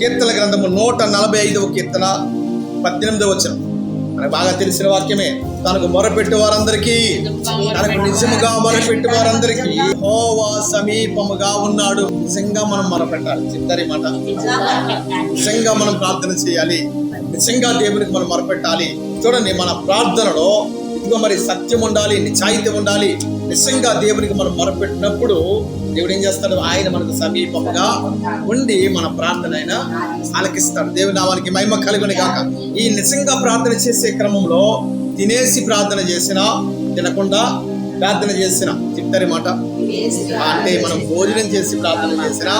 కీర్తన గ్రంథము నూట నలభై ఐదవ కీర్తన పద్దెనిమిదవ వచ్చిన మనకు బాగా తెలిసిన వాక్యమే. తనకు మొరపెట్టు వారందరికీ తనకు నిజముగా మొరపెట్టు వారందరికీ హోవా సమీపముగా ఉన్నాడు. నిజంగా మనం మొరపెట్టాలి. చెప్తారు మాట. నిజంగా మనం ప్రార్థన చేయాలి. నిజంగా దేవునికి మనం మొరపెట్టాలి. చూడండి మన ప్రార్థనలో ఇదిగో మరి సత్యం ఉండాలి నిజాయితీ ఉండాలి నిజంగా దేవునికి మనం మొరపెట్టినప్పుడు దేవుడు ఏం చేస్తాడు? ఆయన మనకు సమీపంగా ఉండి మన ప్రార్థన ఆయన ఆలకిస్తాడు. దేవుని నామానికి మహిమ కలుగుని కాక ఈ నిజంగా ప్రార్థన చేసే క్రమంలో తినేసి ప్రార్థన చేసినా తినకుండా ప్రార్థన చేసిన చెప్తారు మాట. అంటే మనం భోజనం చేసి ప్రార్థన చేసినా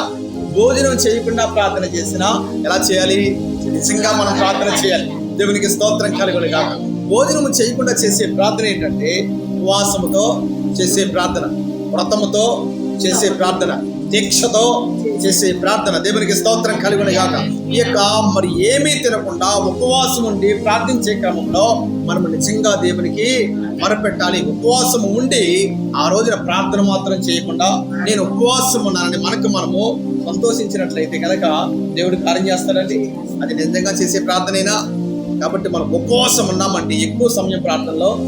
భోజనం చేయకుండా ప్రార్థన చేసినా ఎలా చేయాలి? నిజంగా మనం ప్రార్థన చేయాలి. దేవునికి స్తోత్రం కలుగుని కాక భోజనం చేయకుండా చేసే ప్రార్థన ఏంటంటే ఉపవాసముతో చేసే ప్రార్థన వ్రతముతో చేసే ప్రార్థన దీక్షతో చేసే ప్రార్థన దేవునికి స్తోత్రం కలుగుని గాక ఈ యొక్క మరి ఏమీ తినకుండా ఉపవాసం ఉండి ప్రార్థించే క్రమంలో మనము నిజంగా దేవునికి మొరపెట్టాలి. ఉపవాసం ఉండి ఆ రోజున ప్రార్థన మాత్రం చేయకుండా నేను ఉపవాసం ఉన్నానని మనకు మనము సంతోషించినట్లయితే కనుక దేవుడు కార్యం చేస్తాడండి. అది నిజంగా చేసే ప్రార్థనైనా. కాబట్టి మనం ఉపవాసం ఉన్నామంటే ఎక్కువ సమయం ప్రార్థనలో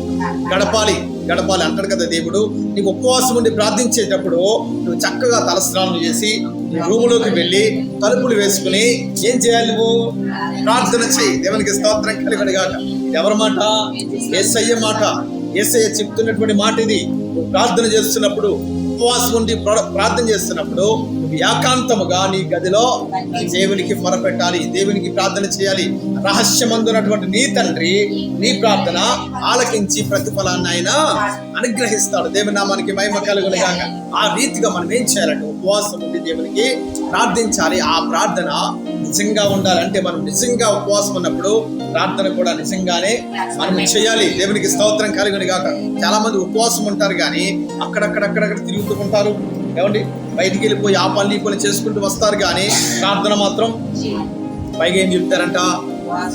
గడపాలి. గడపాలి అంటాడు కదా దేవుడు. నీకు ఉపవాసం ఉండి ప్రార్థించేటప్పుడు నువ్వు చక్కగా తలస్నానం చేసి రూములోకి వెళ్ళి తలుపులు వేసుకుని ఏం చేయాలి నువ్వు? ప్రార్థన చేయి. దేవునికి స్తోత్రం కలిగడగాక ఎవరి మాట? ఎస్ఐ మాట. ఎస్ఐ చెప్తున్నటువంటి మాట ఇది. ప్రార్థన చేస్తున్నప్పుడు ఉపవాసం ఉండి ప్రార్థన చేస్తున్నప్పుడు ఏకాంతముగా నీ గదిలో దేవునికి మొరపెట్టాలి దేవునికి ప్రార్థన చేయాలి. రహస్యమందున్నటువంటి నీ తండ్రి నీ ప్రార్థన ఆలకించి ప్రతిఫలాన్ని ఆయన అనుగ్రహిస్తాడు. దేవుని నామానికి మహిమ కలుగును గాక. ఆ రీతిగా మనం ఏం చేయాలంటే ఉపవాసం ఉండి దేవునికి ప్రార్థించాలి. ఆ ప్రార్థన నిజంగా ఉండాలంటే మనం నిజంగా ఉపవాసం ఉన్నప్పుడు ప్రార్థన కూడా నిజంగానే మనం చేయాలి. దేవునికి స్తోత్రం కలుగును గాక. చాలా మంది ఉపవాసం ఉంటారు కానీ అక్కడక్కడక్కడక్కడ తిరుగుతూ ఉంటారు. ఏమండి? బయటికి వెళ్ళిపోయి ఆ పని ఈ పని చేసుకుంటూ వస్తారు కానీ ప్రార్థన మాత్రం పైగా ఏం చెప్తారంట?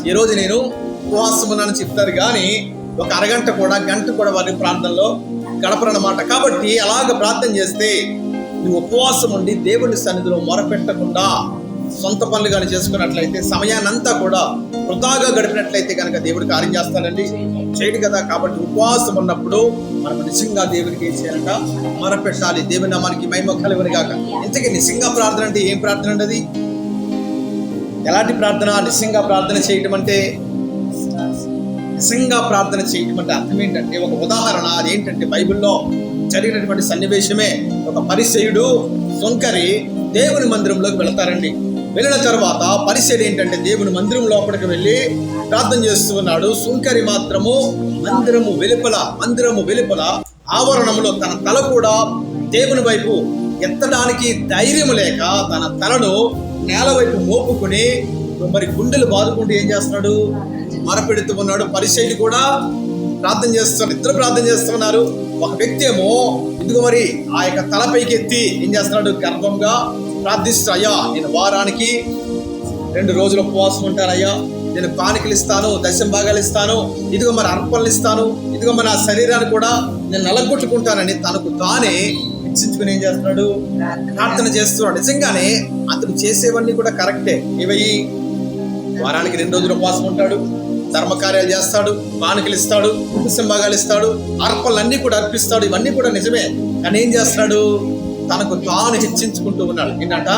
ఈరోజు నేను ఉపవాసం ఉన్నానని చెప్తారు కానీ ఒక అరగంట కూడా గంట కూడా వారి ప్రాంతంలో గడపరన్నమాట. కాబట్టి అలాగ ప్రార్థన చేస్తే నువ్వు ఉపవాసం ఉండి దేవుని సన్నిధిలో మొరపెట్టకుండా సొంత పనులు కానీ చేసుకున్నట్లయితే సమయాన్నంతా కూడా వృధాగా గడిపినట్లయితే కనుక దేవుడు కార్యం చేస్తాడండి. చేయడు కదా. కాబట్టి ఉపవాసం ఉన్నప్పుడు మనం నిజంగా దేవుడికి ఏం చేయాలంట? మొరపెట్టాలి. దేవుని నామానికి మహిమ కలుగుని కాక ఇంతకీ నిజంగా ప్రార్థన అంటే ఏం ప్రార్థన అండి అది ఎలాంటి ప్రార్థన? నిజంగా ప్రార్థన చేయటం అంటే నిజంగా ప్రార్థన చేయటం అంటే అర్థం ఏంటంటే ఒక ఉదాహరణ. అదేంటంటే బైబిల్లో జరిగినటువంటి సన్నివేశమే ఒక పరిచయుడు సొంకరి దేవుని మందిరంలోకి వెళతారండి. వెళ్ళిన తర్వాత పరిస్థితి ఏంటంటే దేవుని మందిరం లోపలికి వెళ్ళి ప్రార్థన చేస్తున్నాడు సుంకరి మాత్రము మందిరము వెలుపల మందిరము వెలుపల ఆవరణములో తన తల కూడా దేవుని వైపు ఎత్తడానికి ధైర్యం లేక తన తలను నేల వైపు మోపుకుని మరి గుండెలు బాదుకుంటూ ఏం చేస్తున్నాడు? మరపెడుతూ ఉన్నాడు. పరిశైలి కూడా ప్రార్థన చేస్తున్నారు. ఇద్దరు ప్రార్థన చేస్తున్నారు ఒక వ్యక్తి ఏమో ఇదిగో మరి ఆ యొక్క తలపైకి ఎత్తి ఏం చేస్తున్నాడు? గర్భంగా ప్రార్థిస్తా అయ్యా నేను వారానికి రెండు రోజులు ఉపవాసం ఉంటానయ్యా. నేను కానుకలు ఇస్తాను దశం భాగాలు ఇస్తాను. ఇదిగో మరి అర్పణలు ఇస్తాను. ఇదిగో మరి నా శరీరాన్ని కూడా నేను నలగొట్టుకుంటానని తనకు తానే హెచ్చించుకుని ఏం చేస్తున్నాడు? ప్రార్థన చేస్తున్నాడు. నిజంగానే అతను చేసేవన్నీ కూడా కరెక్టే. ఇవయి వారానికి రెండు రోజులు ఉపవాసం ఉంటాడు. ధర్మకార్యాలు చేస్తాడు కానుకలు ఇస్తాడు భాగాలు ఇస్తాడు అర్పణలన్నీ కూడా అర్పిస్తాడు. ఇవన్నీ కూడా నిజమే. కానీ ఏం చేస్తున్నాడు? తనకు తాను హెచ్చించుకుంటూ ఉన్నాడు. ఏంటంట?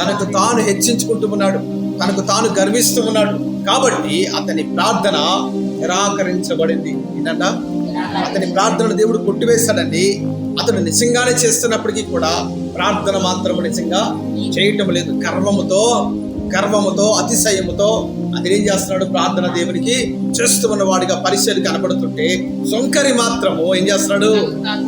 తనకు తాను హెచ్చించుకుంటూ ఉన్నాడు. తనకు తాను గర్విస్తూ ఉన్నాడు. కాబట్టి అతని ప్రార్థన నిరాకరించబడింది. ఏంటంట? అతని ప్రార్థన దేవుడు కొట్టివేస్తాడండి అతను నిజంగానే చేస్తున్నప్పటికీ కూడా ప్రార్థన మాత్రం నిజంగా చేయటం లేదు. గర్వముతో గర్వముతో అతిశయముతో అతను ఏం చేస్తున్నాడు? ప్రార్థన దేవునికి చేస్తున్న వాడిగా పరిచయం కనబడుతుంటే సొంకరి మాత్రము ఏం చేస్తున్నాడు?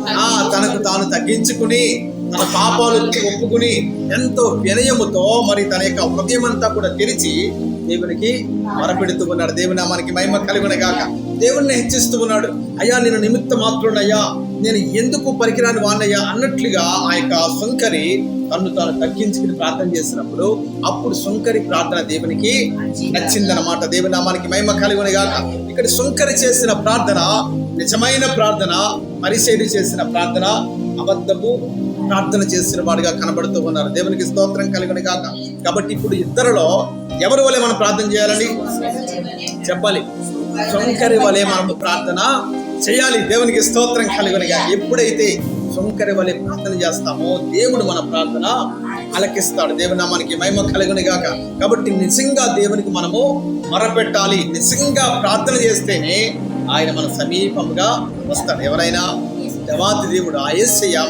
ఆ తనకు తాను తగ్గించుకుని తన పాపాలు ఒప్పుకుని ఎంతో వినయముతో మరి తన యొక్క హృదయం అంతా కూడా తెరిచి దేవునికి మరపెడుతూ ఉన్నాడు. దేవుని మనకి మహిమ కలిగిన గాక. దేవుణ్ణి హెచ్చిస్తూ ఉన్నాడు. అయ్యా నేను నిమిత్త మాత్రుడయ్యా నేను ఎందుకు పనికిరాని వాణ్ణయ్యా అన్నట్లుగా ఆ యొక్క సుంకరి తన్ను తాను తగ్గించుకుని ప్రార్థన చేసినప్పుడు అప్పుడు సుంకరి ప్రార్థన దేవునికి నచ్చిందనమాట దేవుని నామానికి మహిమ కలిగిన గాక. ఇక్కడ సుంకరి చేసిన ప్రార్థన నిజమైన ప్రార్థన పరిశైలి చేసిన ప్రార్థన అబద్ధపు ప్రార్థన చేసిన వాడిగా కనబడుతూ ఉన్నారు. దేవునికి స్తోత్రం కలిగిన కాక కాబట్టి ఇప్పుడు ఇద్దరులో ఎవరి వలె మనం ప్రార్థన చేయాలని చెప్పాలి. శంకరి వలె మనం ప్రార్థన చేయాలి. దేవునికి స్తోత్రం కలిగినగా ఎప్పుడైతే శంకరి వలె ప్రార్థన చేస్తామో దేవుడు మన ప్రార్థన అలకిస్తాడు దేవుని నామానికి మహిమ కలిగిన గాక. కాబట్టి నిజంగా దేవునికి మనము మొరపెట్టాలి. నిజంగా ప్రార్థన చేస్తేనే ఆయన మన సమీపంగా వస్తాడు. ఎవరైనా దేవాతి దేవుడు ఆ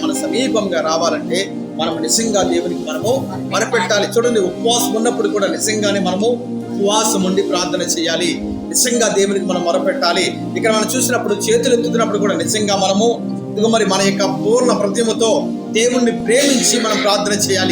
మన సమీపంగా రావాలంటే మనం నిజంగా దేవునికి మనము మరపెట్టాలి చూడండి ఉపవాసం ఉన్నప్పుడు కూడా నిజంగానే మనము ఉపవాసం ఉండి ప్రార్థన చేయాలి. నిజంగా దేవునికి మనం మొరపెట్టాలి ఇక్కడ మనం చూసినప్పుడు చేతులు ఎత్తుతున్నప్పుడు కూడా నిజంగా మనము ఇదిగో మరి మన యొక్క పూర్ణ ప్రతిమతో దేవుణ్ణి ప్రేమించి మనం ప్రార్థన చేయాలి.